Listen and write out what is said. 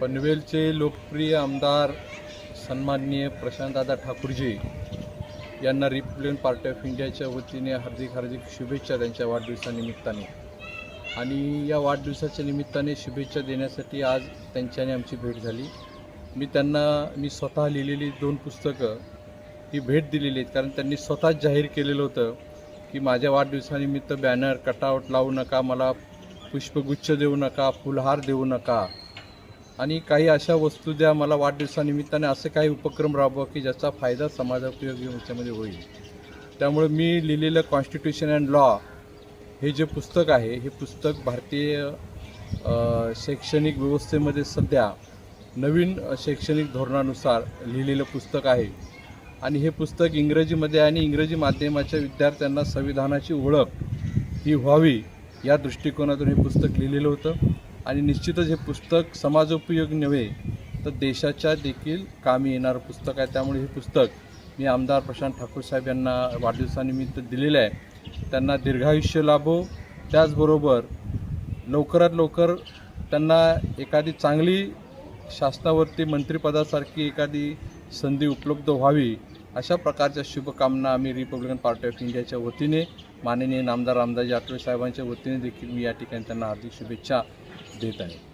पनवेलचे लोकप्रिय आमदार सन्माननीय प्रशांतदादा ठाकूरजी यांना रिपब्लिकन पार्टी ऑफ इंडियाच्या वतीने हार्दिक हार्दिक शुभेच्छा त्यांच्या वाढदिवसानिमित्ताने. आणि या वाढदिवसाच्या निमित्ताने शुभेच्छा देण्यासाठी आज त्यांच्याने आमची भेट झाली. मी त्यांना मी स्वतः लिहिलेली दोन पुस्तकं ही भेट दिलेली आहेत. कारण त्यांनी स्वतःच जाहीर केलेलं होतं की माझ्या वाढदिवसानिमित्त बॅनर कटआउट लावू नका मला पुष्पगुच्छ देऊ नका फुलहार देऊ नका. आणि काही अशा वस्तू द्या मला वाढदिवसानिमित्ताने असे काही उपक्रम राबवा की ज्याचा फायदा समाजोपयोगी याच्यामध्ये होईल. त्यामुळे मी लिहिलेलं कॉन्स्टिट्यूशन अँड लॉ हे जे पुस्तक आहे हे पुस्तक भारतीय शैक्षणिक व्यवस्थेमध्ये सध्या नवीन शैक्षणिक धोरणानुसार लिहिलेलं पुस्तक आहे. आणि हे पुस्तक इंग्रजीमध्ये आणि इंग्रजी माध्यमाच्या विद्यार्थ्यांना संविधानाची ओळख ही व्हावी या दृष्टिकोनातून हे पुस्तक लिहिलेलं होतं. आणि निश्चितच हे पुस्तक समाजोपयोग नव्हे तर देशाच्या देखील कामी येणारं पुस्तक आहे. त्यामुळे हे पुस्तक मी आमदार प्रशांत ठाकूर साहेब यांना वाढदिवसानिमित्त दिलेलं आहे. त्यांना दीर्घायुष्य लाभो. त्याचबरोबर लवकरात लवकर त्यांना एखादी चांगली शासनावरती मंत्रिपदासारखी एखादी संधी उपलब्ध व्हावी अशा प्रकारच्या शुभकामना आम्ही रिपब्लिकन पार्टी ऑफ इंडियाच्या वतीने माननीय नामदार रामदाजी आठवले साहेबांच्या वतीने देखील मी या ठिकाणी त्यांना हार्दिक शुभेच्छा देत आहे